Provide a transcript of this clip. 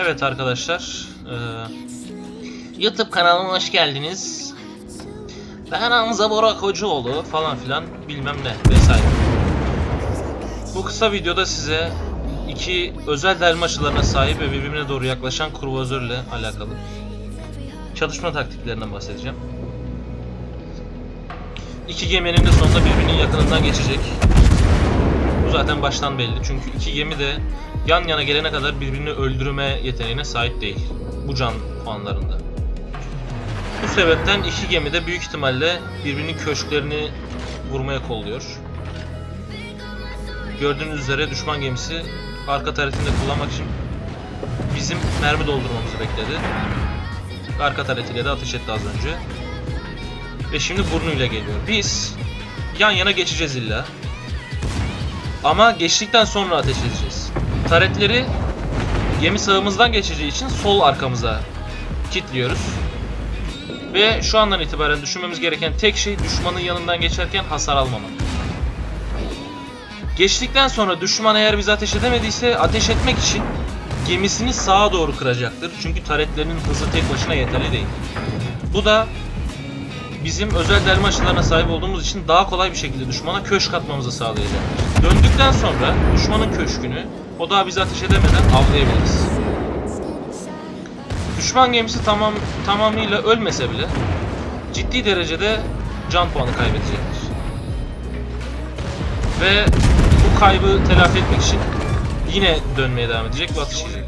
Evet arkadaşlar, eee, YouTube kanalıma hoş geldiniz. Ben Hamza Bora Kocaoğlu falan filan bilmem ne vesaire. Bu kısa videoda size iki özel delme açılarına sahip ve birbirine doğru yaklaşan kurvazörle alakalı çalışma taktiklerinden bahsedeceğim. İki geminin de sonunda birbirinin yakınından geçecek. Bu zaten baştan belli. Çünkü iki gemi de yan yana gelene kadar birbirini öldürme yeteneğine sahip değil. Bu can puanlarında. Bu sebepten iki gemi de büyük ihtimalle birbirinin köşklerini vurmaya kolluyor. Gördüğünüz üzere düşman gemisi arka tarafında kullanmak için bizim mermi doldurmamızı bekledi. Arka tarafıyla da ateş etti az önce. Ve şimdi burnuyla geliyor. Biz yan yana geçeceğiz illa. Ama geçtikten sonra ateş edeceğiz. Taretleri gemi sağımızdan geçeceği için sol arkamıza kilitliyoruz. Ve şu andan itibaren düşünmemiz gereken tek şey düşmanın yanından geçerken hasar almamak. Geçtikten sonra düşman eğer bizi ateş edemediyse ateş etmek için gemisini sağa doğru kıracaktır. Çünkü taretlerinin hızı tek başına yeterli değil. Bu da bizim özel delme açılarına sahip olduğumuz için daha kolay bir şekilde düşmana köşk atmamızı sağlayacak. Döndükten sonra düşmanın köşkünü o daha bizi ateş edemeden avlayabiliriz. Düşman gemisi tamam tamamıyla ölmese bile ciddi derecede can puanı kaybedecektir. Ve bu kaybı telafi etmek için yine dönmeye devam edecek ve ateş edecek.